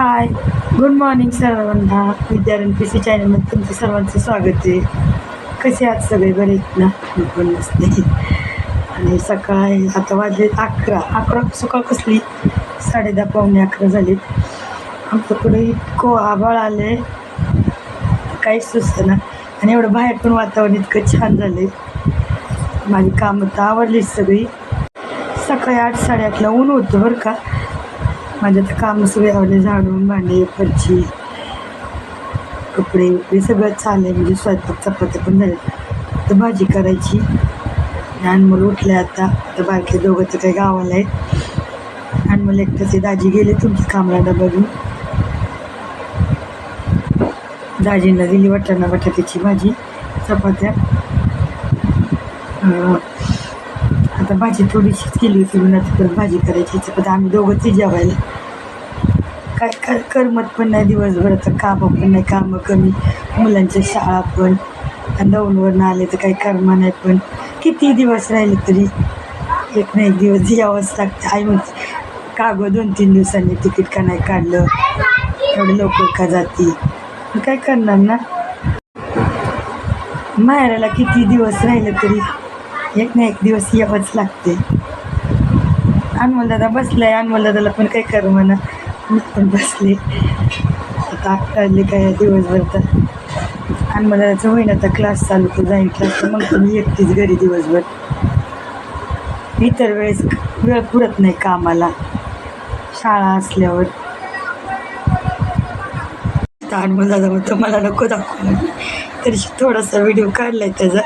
Hi good morning सर्वांना. Vidyaranya P C चॅनलमध्ये तुमचं सर्वांचं स्वागत आहे. कसे आहात सगळे? बरे आहेत ना? मी पण नसते आणि सकाळ आता वाजले अकरा. अकरा सकाळ कसली? साडे दहा पावणे अकरा झालीत. आमच्याकडे इतकं आभाळ आले काहीच सुचतं ना आणि एवढं बाहेर पण वातावरण इतकं छान झाले माझी कामं तर आवडलीच सगळी. सकाळी आठ साडेआठला ऊन होतं बरं का. माझ्या तर कामं सगळे आवडले झाडून भांडे फरची कपडे वगैरे सगळं चालले म्हणजे स्वयंपाक चपात्या पण झाले तर भाजी करायची. आणि मुलं उठले आता. आता बारके दोघं तर काही गावाला आहेत. आणि मला एकटंच दाजी गेले तुमच्या कामाला बघून. दाजींना दिली वाटाणा बटाट्याची भाजी चपात्या. आता भाजी थोडीशीच केली होती म्हणून परत भाजी करायची पण आम्ही दोघंच जेवायला. काय काय करमत पण नाही दिवसभराचं तर कामं पण नाही कामं कमी. मुलांच्या शाळा पण आणि आले तर काही कर्म नाही पण. किती दिवस राहिले तरी एक ना एक दिवस यावंच लागतं. आई मग का दोन तीन दिवसांनी तिकीट का नाही काढलं? एवढं लवकर का जाती? काय करणार ना? माहेराला किती दिवस राहिलं तरी एक ना एक दिवस यावंच लागते. अनमोल दादा बसलाय अनमोल दादाला पण काही कर म्हणा. मी पण बसले. आता आठवले काय दिवसभर तर. अनमोल दादाचं होईना आता क्लास चालू तो जाईन क्लास मग पण मी एकटीच घरी दिवसभर. इतर वेळेस वेळ पुरत नाही कामाला. शाळा असल्यावर. अनमोल दादा म्हणतो मला नको दाखवून तरी थोडासा व्हिडिओ काढलाय त्याचा.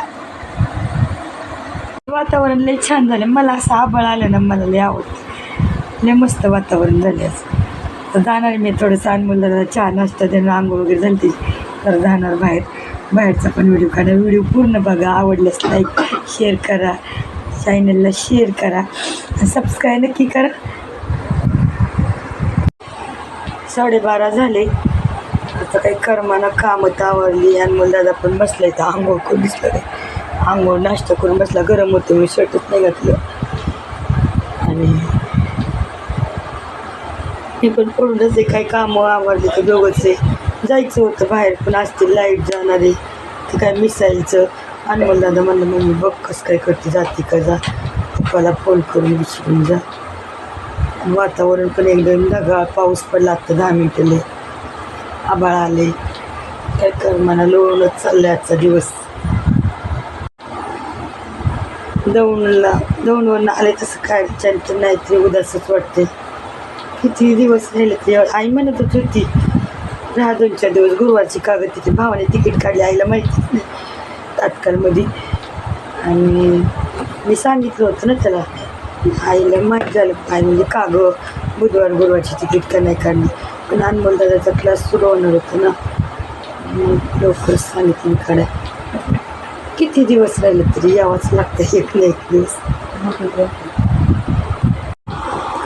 वातावरण लय छान झालं. मला असं आबळ आलं ना मला लय आवडतं लय मस्त वातावरण झाले असं. तर जाणार मी थोडंसं अनमोलला चहा नाश्ता देणं आंघोळ वगैरे झाली तर जाणार बाहेर. बाहेरचा पण व्हिडिओ काढा. व्हिडिओ पूर्ण बघा. आवडल्यास लाईक शेअर करा. चॅनलला शेअर करा. सबस्क्राईब नक्की करा. साडेबारा झाले. आता काही कर्मानं कामं तर आवरली. अनमोल पण पण आहे तर आंघोळ करून दिसलं आंघोळ नाश्ता करून बसला गरम होते मी शर्टच नाही घातलं. आणि मी पण पडूनच आहे काही कामं आवडले तर दोघंच आहे. जायचं होतं बाहेर पण असते लाइट जाणारे ते काय मिसाईलचं. आणि मला दादा म्हणलं मम्मी बघ कसं काय करते जाते का जा. पप्पाला फोन करून विचारून जा. वातावरण पण एकदम ढगाळ पाऊस पडला आता दहा मिनिटं आबाळ आले काय कर मला लोळूनच चाललं आजचा दिवस. दौंडला दौंडवरनं आले तसं काय चंचल नाही ते उदासच वाटते. किती दिवस राहिले ते आई म्हणतच होती राहा दोन चार दिवस गुरुवारची कागद तिथे भावाने तिकीट काढली आईला माहितीच नाही तात्काळमध्ये आणि मी सांगितलं होतं ना त्याला आईला माहीत झालं आई म्हणजे का गं बुधवार गुरुवारची तिकीट का नाही काढली. पण अनमोल दादाचा क्लास सुरू होणार होता ना. लवकर सांगितलं काढा किती दिवस राहिले तरी यावंच लागतं एक ना एक दिवस.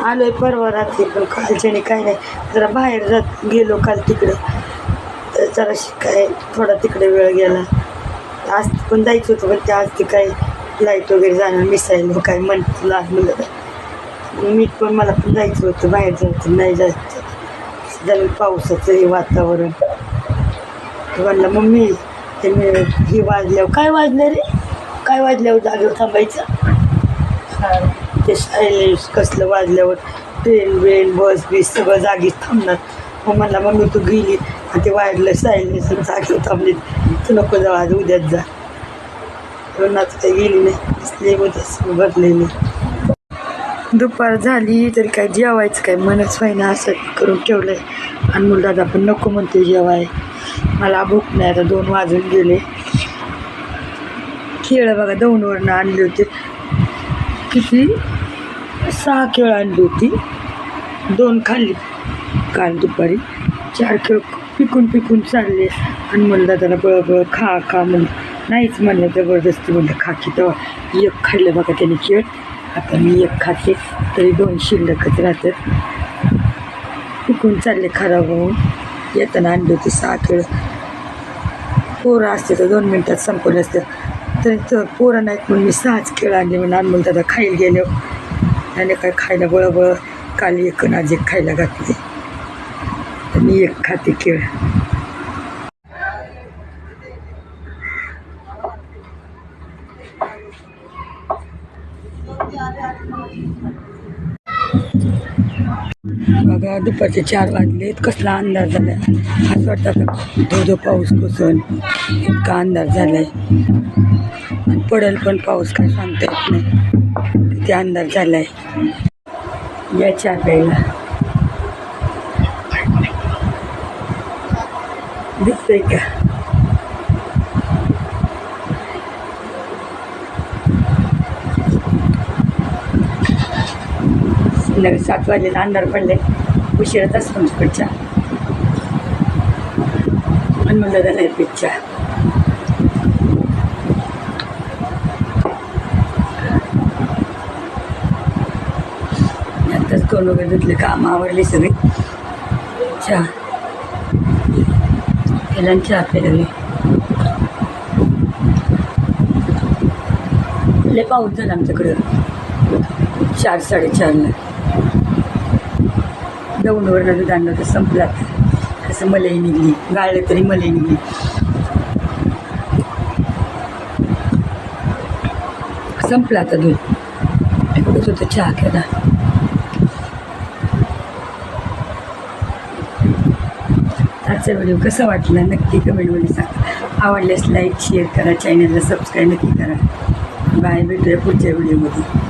आलोय परवा रात्री पण कालच्याने काय नाही. जरा बाहेर जात गेलो काल तिकडं. तर जराशी काय थोडा तिकडे वेळ गेला. आज पण जायचं होतं पण ते आज ते काय लाइट वगैरे जाणार मिसाईल काय म्हणत लहान मुलं मी पण मला पण जायचं होतं बाहेर जायचं नाही जायचं झालं पावसाचं हे वातावरण. म्हणलं मम्मी ते मी हे वाजल्यावर काय वाजलं रे काय वाजल्यावर जागेवर थांबायचं? ते सायलेन्स कसलं वाजल्यावर ट्रेन ब्रेन बस बीस सगळं जागीच थांबणार. मग म्हणला मम्मी तू गेली. आणि ते वाजलं सायलेन्स जागेवर थांबले. तू नको जाऊ आज उद्याच जा. आता काही गेली नाही. इसलिए उद्याच भरलेली दुपार झाली तरी काय जेवायचं काय? मनच व्हायना असं करून ठेवलं आहे आणि मुलदादा पण नको म्हणते जेवाय. मला भूक नाही आता दोन वाजून गेले. केळं बघा दोनवरनं आणली होती. किती? सहा केळं आणली होती. दोन खाल्ली काल दुपारी. चार खेळ पिकून पिकून चालले. आणि म्हणलं त्याला बळबळ खा खा म्हणलं. नाहीच म्हणलं जबरदस्ती म्हणलं खा की तेव्हा. एक खाल्लं बघा त्याने केळ आता मी एक खाते तरी दोन शिल्लकच राहतात. पिकून चालले खराब होऊन. येताना आणली होती सहा केळं पोरं असते तर दोन मिनटात संपून असतं. तरी तर पोरं नाहीत म्हणून मी सहाच केळं आणले मी अनमोल दादा खायला गेलो. आणि काय खायला बळबळ काल एक आणि एक खायला घातली. तर मी एक खाते खेळ. बघा दुपारचे चार वाजलेत. कसला अंदाज झाला असं वाटतं धो धो पाऊस कोसळून इतका अंदाज झालाय. आहे पडेल पण पाऊस काय सांगता येत नाही. किती अंदाज झालाय. या चार प्यायला दिसतंय का? संध्याकाळी सात वाजले अंधार पडले. उशिराच असतो तिकडच्या आणि म्हणलं झालं पिच्च्या आताच कोण वगैरे धुतले काम आवडली सगळी. चहा. त्याला चहा पेरवली लय पाऊस झाला आमच्याकडं. चार साडेचारला. दौंडवरनं दूध आणलं तर संपला. असं मलई निघली गाळलं तरी मलई निघली. संपला आता दूध. एवढंच होतं चहा केला आजचा व्हिडिओ कसा वाटला नक्की कमेंटमध्ये सांगा. आवडल्यास लाईक शेअर करा चॅनलला सबस्क्राईब नक्की करा. बाय भेटूया पुढच्या व्हिडिओमध्ये.